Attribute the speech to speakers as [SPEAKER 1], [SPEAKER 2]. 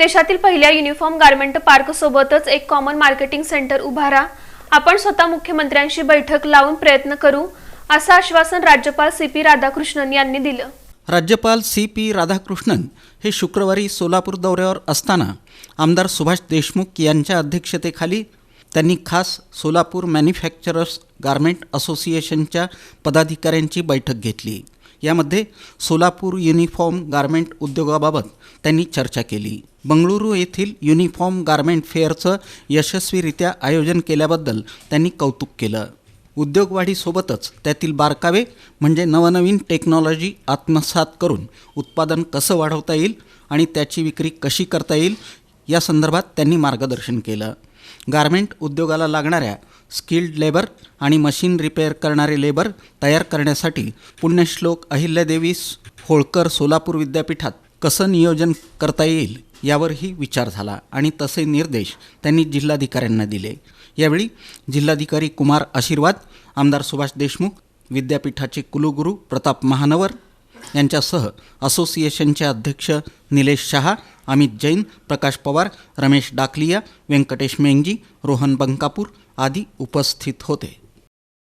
[SPEAKER 1] देशातील पहिल्या uniform garment park सोबतच एक कॉमन मार्केटिंग सेंटर उभारा आपण स्वतः मुख्यमंत्र्यांशी बैठक लावून प्रयत्न करू असं आश्वासन राज्यपाल सी पी राधाकृष्णन यांनी दिलं.
[SPEAKER 2] राज्यपाल सी पी राधाकृष्णन हे शुक्रवारी सोलापूर दौऱ्यावर असताना आमदार सुभाष देशमुख यांच्या अध्यक्षतेखाली त्यांनी खास सोलापूर मॅन्युफॅक्चरर्स गारमेंट असोसिएशनच्या पदाधिकाऱ्यांची बैठक घेतली. यामध्ये सोलापूर युनिफॉर्म गारमेंट उद्योगाबाबत त्यांनी चर्चा केली. बंगळुरू येथील युनिफॉर्म गारमेंट फेअरचं यशस्वीरित्या आयोजन केल्याबद्दल त्यांनी कौतुक केलं. उद्योगवाढीसोबतच त्यातील बारकावे म्हणजे नवनवीन टेक्नॉलॉजी आत्मसात करून उत्पादन कसं वाढवता येईल आणि त्याची विक्री कशी करता येईल या संदर्भात त्यांनी मार्गदर्शन केलं. गारमेंट उद्योगाला लागणाऱ्या स्किल्ड लेबर आणि मशीन रिपेअर करणारे लेबर तयार करण्यासाठी पुण्यश्लोक अहिल्यादेवी होळकर सोलापूर विद्यापीठात कसं नियोजन करता येईल यावरही विचार झाला आणि तसे निर्देश त्यांनी जिल्हाधिकाऱ्यांना दिले. यावेळी जिल्हाधिकारी कुमार आशीर्वाद आमदार सुभाष देशमुख विद्यापीठाचे कुलगुरू प्रताप महानवर यांच्यासह असोसिएशनचे अध्यक्ष निलेश शहा अमित जैन प्रकाश पवार रमेश डाकलिया व्यंकटेश मेंगजी रोहन बंकापूर आदी उपस्थित होते.